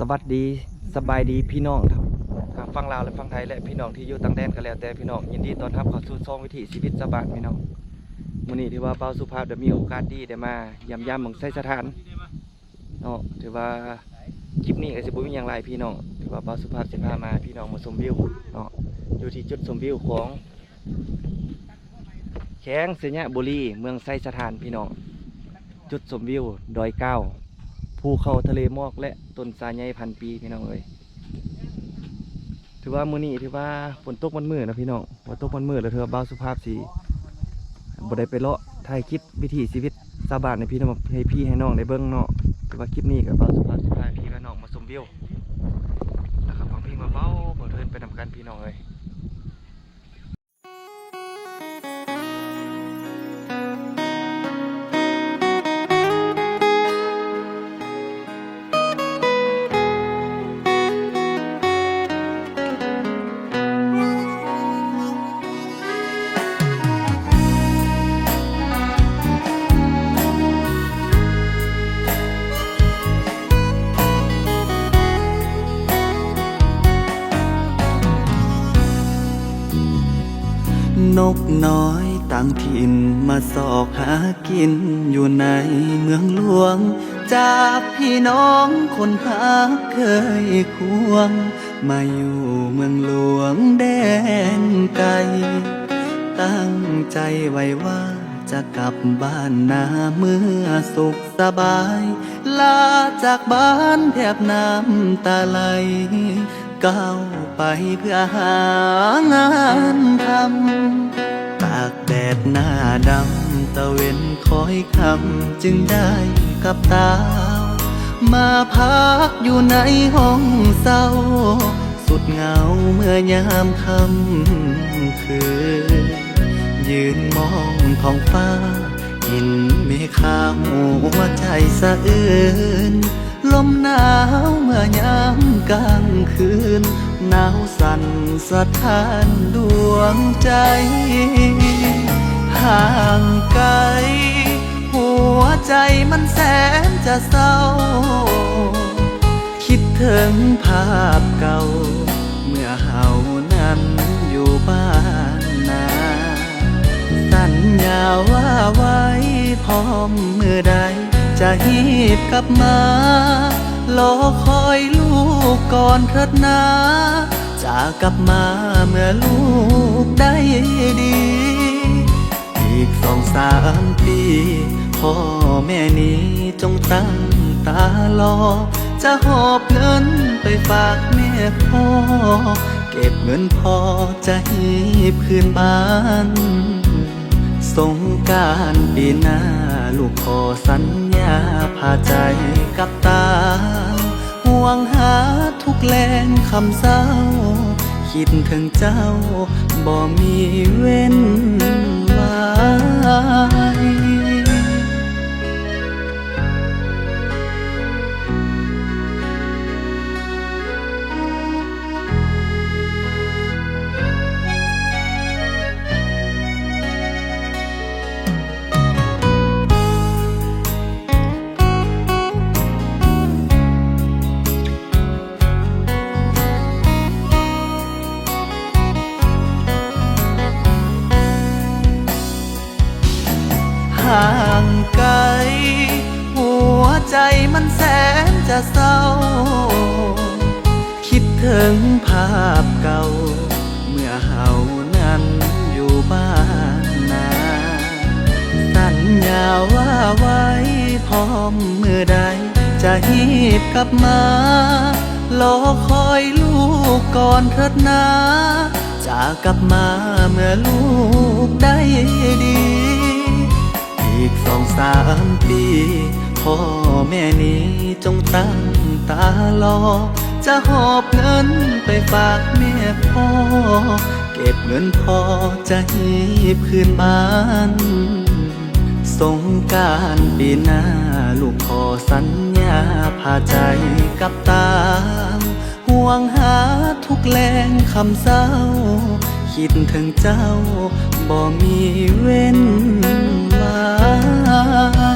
สวัสดีสบายดีพี่น้องครับทางฝั่งลาวและฝั่งไทยและพี่น้องที่อยู่ต่างแดนก็แล้วแต่พี่น้องยินดีต้อนรับเข้าสู่ช่องวิถีชีวิตสบายพี่น้องมื้อนี้ถือว่าเบาสุภาพได้มีโอกาสดีได้มายามยามเมืองไสสถานเนาะถือว่าคลิปนี้ก็สิบ่มีหยังหลายพี่น้องถือว่าเบาสุภาพสิพามาพี่น้องมาชมวิวเนาะอยู่ที่จุดชมวิวของแข้งเสยะบุรีเมืองไสสถานพี่น้องจุดชมวิวดอยเก้า ภูเขาทะเลหมอกและต้นสาใหญ่พันปีพี่น้องเอ้ยถือว่ามื้อนี้ถือว่าฝนตกมันมืดนะพี่น้องฝนตกมันมืดแล้วถือบ่าสุภาพสิบ่ได้ไปเลาะถ่ายคลิปวิถีชีวิตชาบานในพี่น้องให้พี่ให้น้องได้เบิ่งเนาะถือว่าคลิปนี้ก็บ่าสุภาพสิพาพี่กับน้องมาชมวิวนะครับฟังเพลงมาเบาบ่เทินไปนำกันพี่น้องเอ้ย นกน้อยต่างถิ่นมาสอกหากินอยู่ในเมืองหลวง จากพี่น้องคนพักเคยควง มาอยู่เมืองหลวงแดนไกล ตั้งใจไว้ว่าจะกลับบ้านนาเมื่อสุขสบาย ลาจากบ้านแทบน้ำตาไหล ก้าวไปเพื่อหางานทำตากแดดหน้าดำตะเวนคอยคำจึงได้กับตา มาพักอยู่ในห้องเศร้า สุดเหงาเมื่อยามค่ำคืน ยืนมองท้องฟ้า เห็นเมฆขาวหัวใจสะอื้น ลมหนาวเมื่อยามกลางคืน หนาวสั่นสะท้านดวงใจ ห่างไกล หัวใจมันแสนจะเศร้า คิดถึงภาพเก่า เมื่อเฮานั้นอยู่บ้านนา สัญญาว่าไว้พร้อมเมื่อ จะหีบกลับมารอคอยลูกก่อนเถิดนาจะกลับมาเมื่อลูกได้ดี อีกสองสามปีพ่อแม่นี้จงตั้งตารอ จะหอบเงินไปฝากแม่พ่อ เก็บเงินพอจะหีบคืนบ้าน สงการปีหน้า ลูกขอสัญญาพาใจกับตา ห่วงหาทุกแรงคำเศร้า คิดถึงเจ้าบ่มีเว้นไว้ ใจมันแสนจะเศร้า คิดถึงภาพเก่า เมื่อเฮานั้นอยู่บ้านนาสัญญาว่าไว้พร้อมเมื่อใด จะหีบกลับมารอคอยลูกก่อนเถิดนาจะกลับมาเมื่อลูกได้ดี อีกสองสามปี พ่อแม่นี้จงตั้งตารอ จะหอบเงินไปฝากแม่พ่อ เก็บเงินพอจะหีบคืนบ้านสงการปีหน้าลูกขอสัญญาพาใจกับตา ห่วงหาทุกแรงคำเศร้า คิดถึงเจ้าบ่มีเว้นไว้ค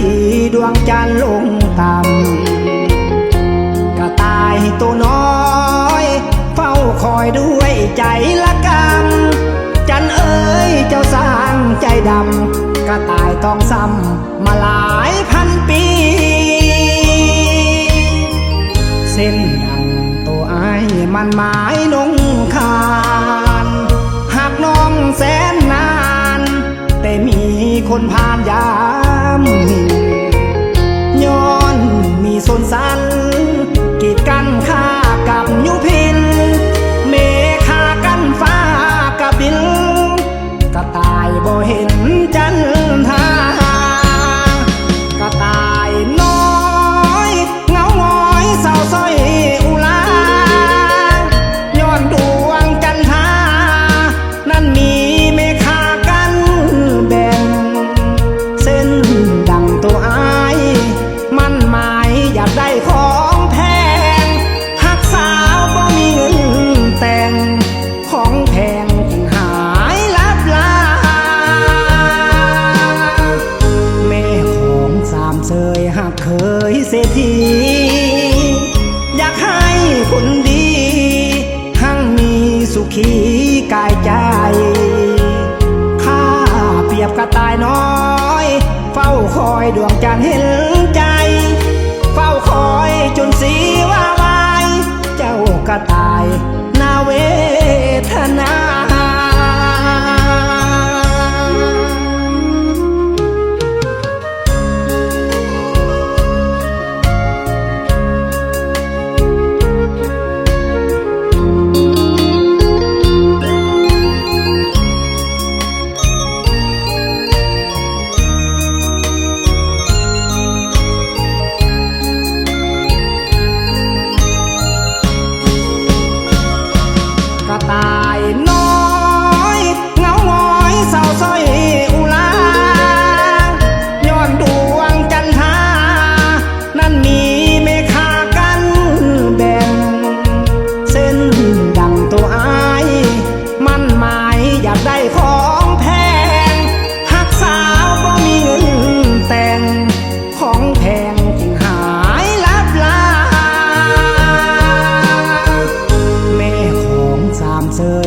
ีดวงจันทร์ลงต่ำกระตายตัวน้อย เฝ้าคอยด้วยใจละกำจันเอ๋ยเจ้าสร้างใจดำกระตายต้องซ้ำมาหลายพันปี เส้นดังตัวไอ้มันหมายนง คนผ่านยามมีย้อนมีสนสันกีดกันข้ากับยุพี คนดีทั้งมีสุขีกายใจ ข้าเปรียบกระต่ายน้อย เฝ้าคอยดวงจันทร์เห็นใจ เฝ้าคอยจนสีว่าวาย เจ้ากระต่าย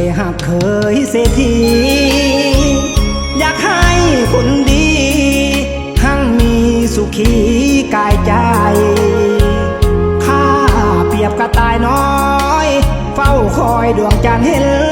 ยหักเคยเศรษฐีอยากให้คนดีทั้งมีสุขีกายใจข้าเปรียบกระต่ายน้อย เฝ้าคอยดวงจันทร์เห็น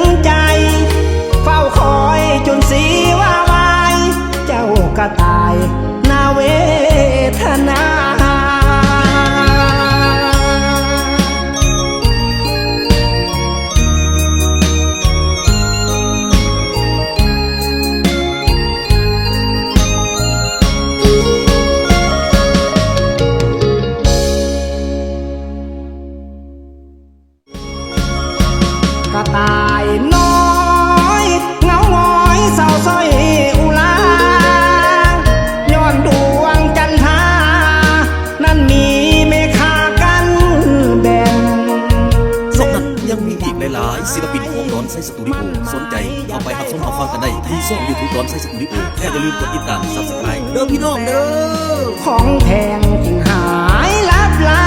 ายๆศิลปินของดอนไซสตูดิโอสนใจเข้าไปหับชมเอาฟังกันได้ที่ช่องยูทูบดอนไซสตูดิโอแค่อย่าลืมกดติดตามซับสไครต์เด้อพี่น้องเด้อของแพงจึงหายลับลา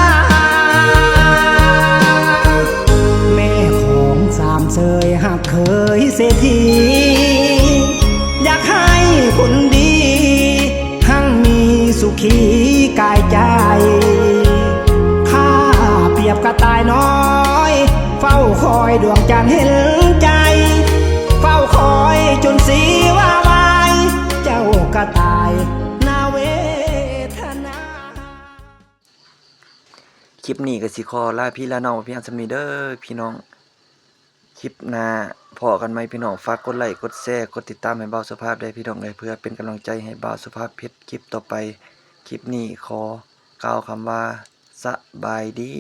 แม่ของสามเสยหักเคยเศรษฐีอยากให้คนดีหั่งมีสุขี อยดวงจันทร์เห็นใจ เฝ้าคอยจนสีว่าวาย เจ้ากระต่ายนาเวทนา คลิปนี้ก็สิขอลาพี่ละน้องพี่อันสำนีเด้อพี่น้อง คลิปหน้าพอกันไหมพี่น้องฝากกดไลค์กดแชร์กดติดตามให้เบาสุภาพได้พี่น้องเลยเพื่อเป็นกำลังใจให้เบาสุภาพเพชรคลิปต่อไป คลิปนี้ขอกล่าวคำว่าสบายดี